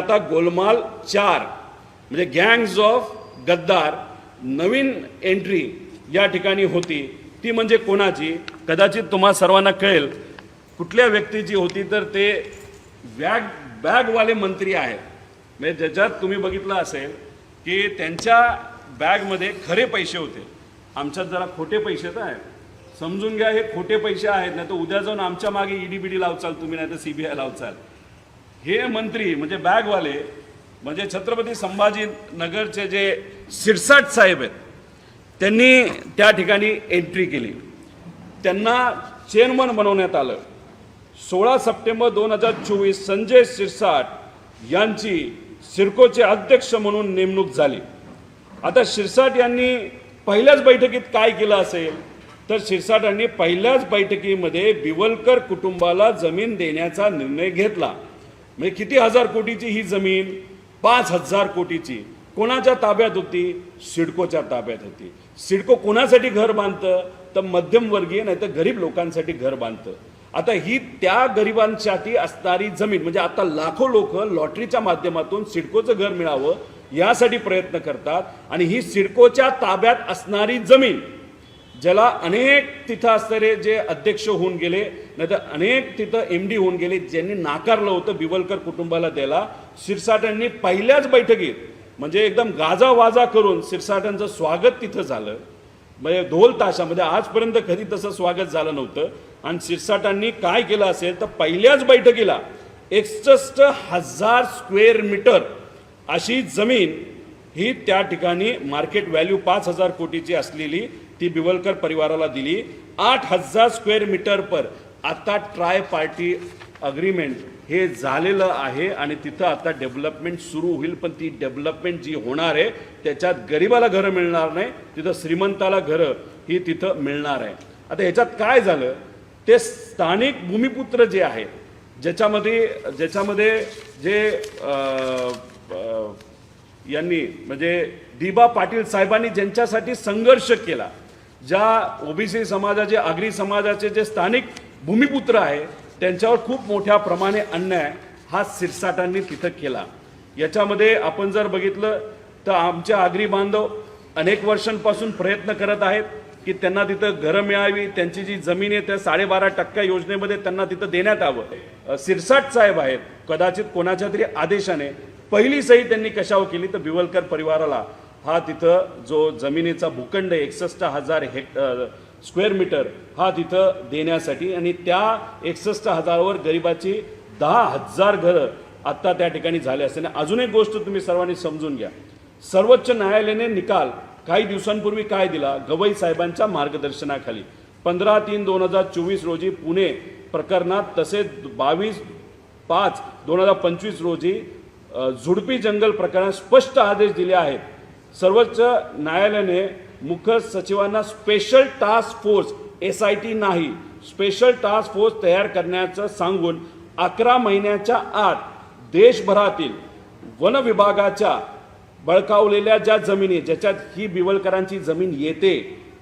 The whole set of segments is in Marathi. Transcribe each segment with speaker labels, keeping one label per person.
Speaker 1: आता गोलमाल चार म्हणजे गँग्स ऑफ गद्दार नवीन एंट्री या ठिकाणी होती. ती म्हणजे कोणाची? कदाचित तुम्हा सर्वांना कळेल. कुठल्या व्यक्तीची होती तर ते बॅग बॅगवाले मंत्री आहेत. म्हणजे ज्याच्यात तुम्ही बघितलं असेल की त्यांच्या बॅगमध्ये खरे पैसे होते. आमच्यात जरा खोटे पैसे तर आहेत. समजून घ्या हे खोटे पैसे आहेत. नाही तर उद्या जाऊन आमच्या मागे ईडी बीडी लावचाल तुम्ही नाही तर सी बी आय लावचाल. हे मंत्री म्हणजे बॅगवाले म्हणजे छत्रपती संभाजीनगरचे जे सिरसाट साहेब आहेत त्यांनी त्या ठिकाणी एंट्री केली. त्यांना चेअरमन बनवण्यात आलं. सोळा सप्टेंबर दोन हजार चोवीस संजय शिरसाट यांची सिरकोचे अध्यक्ष म्हणून नेमणूक झाली. आता शिरसाट यांनी पहिल्याच बैठकीत काय केलं असेल? तर शिरसाट यांनी पहिल्याच बैठकीमध्ये बिवलकर कुटुंबाला जमीन देण्याचा निर्णय घेतला. म्हणजे किती हजार कोटीची ही जमीन? पाच हजार कोटीची. कोणाच्या ताब्यात होती? सिडकोच्या ताब्यात होती. सिडको कोणासाठी घर बांधतं? तर मध्यमवर्गीय नाही तर गरीब लोकांसाठी घर बांधतं. आता ही त्या गरिबांसाठी असणारी जमीन म्हणजे आता लाखो लोक लॉटरीच्या माध्यमातून सिडकोचं घर मिळावं यासाठी प्रयत्न करतात. आणि ही सिडकोच्या ताब्यात असणारी जमीन ज्याला अनेक तिथं असणारे जे अध्यक्ष होऊन गेले नाहीतर अनेक तिथं एम डी होऊन गेले ज्यांनी नाकारलं होतं बिवलकर कुटुंबाला द्यायला शिरसाटांनी पहिल्याच बैठकीत म्हणजे एकदम गाजावाजा करून शिरसाटांचं स्वागत तिथं झालं. म्हणजे ढोल ताशा म्हणजे आजपर्यंत कधी तसं स्वागत झालं नव्हतं. आणि शिरसाटांनी काय केलं असेल तर पहिल्याच बैठकीला एकसष्ट हजार स्क्वेअर मीटर अशी जमीन ही त्या ठिकाणी मार्केट व्हॅल्यू पाच हजार कोटीची असलेली ती बिवलकर परिवाराला दिली. आठ हजार स्क्वेअर मीटर पर. आता ट्राय पार्टी अग्रीमेंट हे झालेलं आहे आणि तिथं आता डेव्हलपमेंट सुरू होईल पण ती डेव्हलपमेंट जी होणार आहे त्याच्यात गरिबाला घरं मिळणार नाही तिथं श्रीमंताला घरं ही तिथं मिळणार आहे. आता ह्याच्यात काय झालं? ते स्थानिक भूमिपुत्र जे आहेत ज्याच्यामध्ये ज्याच्यामध्ये जे यांनी म्हणजे दिबा पाटील साहेबांनी ज्यांच्यासाठी संघर्ष केला ज्या ओबीसी समाजाचे आगरी समाजाचे जे स्थानिक भूमिपुत्र आहे त्यांच्यावर खूप मोठ्या प्रमाणे अन्याय हा सिरसाटांनी तिथं केला. याच्यामध्ये आपण जर बघितलं तर आमच्या आगरी बांधव अनेक वर्षांपासून प्रयत्न करत आहेत की त्यांना तिथं घरं मिळावी त्यांची जी जमीन आहे त्या साडेबारा टक्का योजनेमध्ये त्यांना तिथं देण्यात यावं. सिरसाट साहेब आहेत कदाचित कोणाच्या तरी आदेशाने पहिली सही त्यांनी कशावर केली तर बिवलकर परिवाराला. हा तिथं जो जमिनीचा भूखंड एकसष्ट हजार हेक्ट स्क्वेअर मीटर हा तिथं देण्यासाठी आणि त्या एकसष्ट हजारावर गरिबाची दहा हजार घरं आत्ता त्या ठिकाणी झाले असते आणि अजून एक गोष्ट तुम्ही सर्वांनी समजून घ्या. सर्वोच्च न्यायालयाने निकाल काही दिवसांपूर्वी काय दिला? गवई साहेबांच्या मार्गदर्शनाखाली. पंधरा तीन दोन हजार चोवीस रोजी पुणे प्रकरणात तसेच बावीस पाच दोन हजार पंचवीस रोजी झुडपी जंगल प्रकरणात स्पष्ट आदेश दिले आहेत. सर्वोच्च न्यायालयाने मुख्य सचिवांना special task force S I T नाही स्पेशल टास्क फोर्स तयार करण्याचं सांगून अकरा महिन्याच्या आत देशभरातील वन विभागाच्या बळकावलेल्या ज्या जमिनी ज्याच्यात ही बिवलकरांची जमीन येते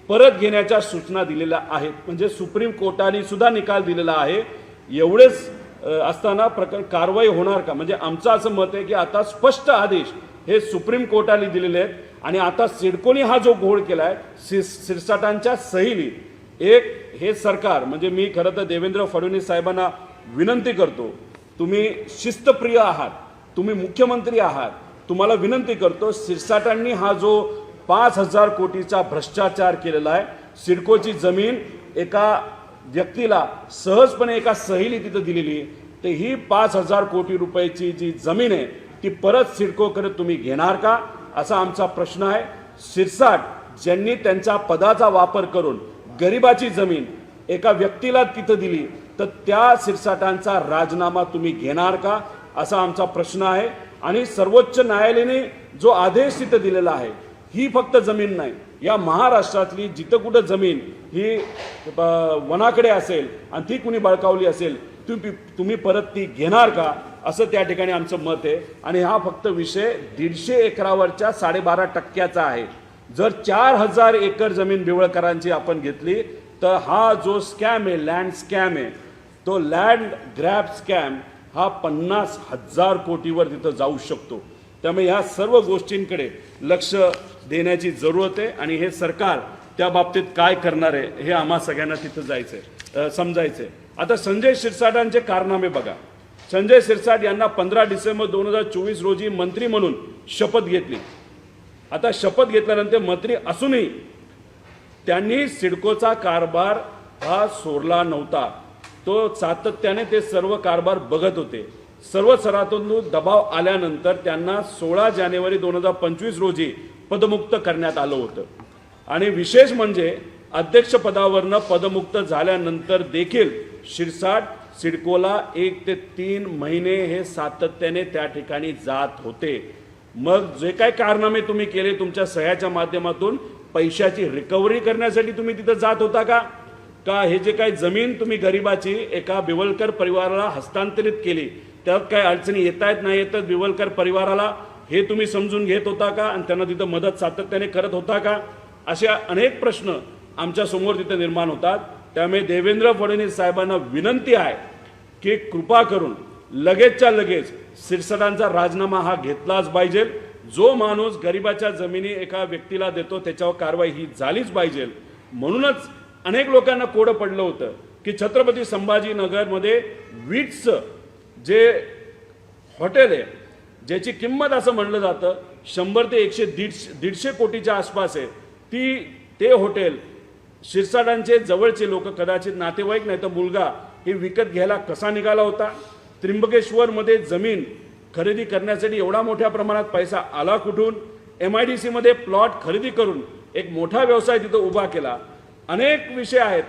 Speaker 1: परत घेण्याच्या सूचना दिलेल्या आहेत. म्हणजे सुप्रीम कोर्टाने सुद्धा निकाल दिलेला आहे. एवढेच असताना प्रकरण कारवाई होणार का? म्हणजे आमचं असं मत आहे की आता स्पष्ट आदेश हे सुप्रीम कोर्टाने दिलेले आहेत. आणि आता सिडकोनी हा जो घोळ केला आहे सि सिरसाटांच्या सहीली एक हे सरकार म्हणजे मी खरं तर देवेंद्र फडणवीस साहेबांना विनंती करतो तुम्ही शिस्तप्रिय आहात तुम्ही मुख्यमंत्री आहात तुम्हाला विनंती करतो सिरसाटांनी हा जो पाच हजार कोटीचा भ्रष्टाचार केलेला आहे सिडकोची जमीन एका व्यक्तीला सहजपणे एका सहीली तिथं दिलेली तर ही पाच हजार कोटी रुपयाची जी जमीन आहे ती परत सिडकोकडे तुम्ही घेणार का? असा आमचा प्रश्न आहे. सिरसाट ज्यांनी त्यांच्या पदाचा वापर करून गरिबाची जमीन एका व्यक्तीला तिथं दिली तर त्या सिरसाटांचा राजीनामा तुम्ही घेणार का? असा आमचा प्रश्न आहे. आणि सर्वोच्च न्यायालयाने जो आदेश तिथं दिलेला आहे ही फक्त जमीन नाही. या महाराष्ट्रातली जिथं कुठं जमीन ही वनाकडे असेल आणि ती कुणी बळकावली असेल तुम्ही तुम्ही परत ती घेणार का? असं त्या ठिकाणी आमचं मत आहे. आणि हा फक्त विषय दीडशे एकरावरच्या साडेबारा टक्क्याचा आहे. जर चार हजार एकर जमीन बिवळकरांची आपण घेतली तर हा जो स्कॅम आहे लँड स्कॅम आहे तो लँड ग्रॅब स्कॅम हा पन्नास हजार कोटीवर तिथं जाऊ शकतो. त्यामुळे ह्या सर्व गोष्टींकडे लक्ष देण्याची जरूरत आहे. आणि हे सरकार त्या बाबतीत काय करणार आहे हे आम्हा सगळ्यांना तिथं जायचं आहे समजायचं आहे आता संजय शिरसाटांचे कारनामे बघा. संजय सिरसाट यांना पंधरा डिसेंबर दोन हजार चोवीस रोजी मंत्री म्हणून शपथ घेतली. आता शपथ घेतल्यानंतर मंत्री असूनही त्यांनी सिडकोचा कारभार हा सोडला नव्हता. तो सातत्याने ते सर्व कारभार बघत होते. सर्व स्तरातून दबाव आल्यानंतर त्यांना सोळा जानेवारी दोन हजार पंचवीस रोजी पदमुक्त करण्यात आलं होतं. आणि विशेष म्हणजे अध्यक्षपदावरनं पदमुक्त झाल्यानंतर देखील शिरसाट सिडकोला एक ते तीन महिने हे सातत्याने त्या ठिकाणी जात होते. मग जे काय कारनामे तुम्ही केले तुमच्या सह्याच्या माध्यमातून पैशाची रिकव्हरी करण्यासाठी तुम्ही तिथं जात होता का? का हे जे काय जमीन तुम्ही गरिबाची एका बिवलकर परिवाराला हस्तांतरित केली त्यात काय अडचणी येत आहेत नाही येतात बिवलकर परिवाराला हे तुम्ही समजून घेत होता का? आणि त्यांना तिथं मदत सातत्याने करत होता का? असे अनेक प्रश्न आमच्यासमोर तिथे निर्माण होतात. त्यामुळे देवेंद्र फडणवीस साहेबांना विनंती आहे की कृपा करून लगेचच्या लगेच सिरसटांचा राजीनामा हा घेतलाच पाहिजे. जो माणूस गरिबाच्या जमिनी एका व्यक्तीला देतो त्याच्यावर कारवाई ही झालीच पाहिजे. म्हणूनच अनेक लोकांना कोडं पडलं होतं की छत्रपती संभाजीनगरमध्ये वीटचं जे हॉटेल आहे ज्याची किंमत असं म्हणलं जातं शंभर ते एकशे दीडशे दीडशे कोटीच्या आसपास आहे ती ते हॉटेल शिरसाटांचे जवळचे लोक कदाचित नातेवाईक नाही तर मुलगा हे विकत घ्यायला कसा निघाला होता? त्र्यंबकेश्वरमध्ये जमीन खरेदी करण्यासाठी एवढा मोठ्या प्रमाणात पैसा आला कुठून? एम आय डी सीमध्ये प्लॉट खरेदी करून एक मोठा व्यवसाय तिथं उभा केला. अनेक विषय आहेत.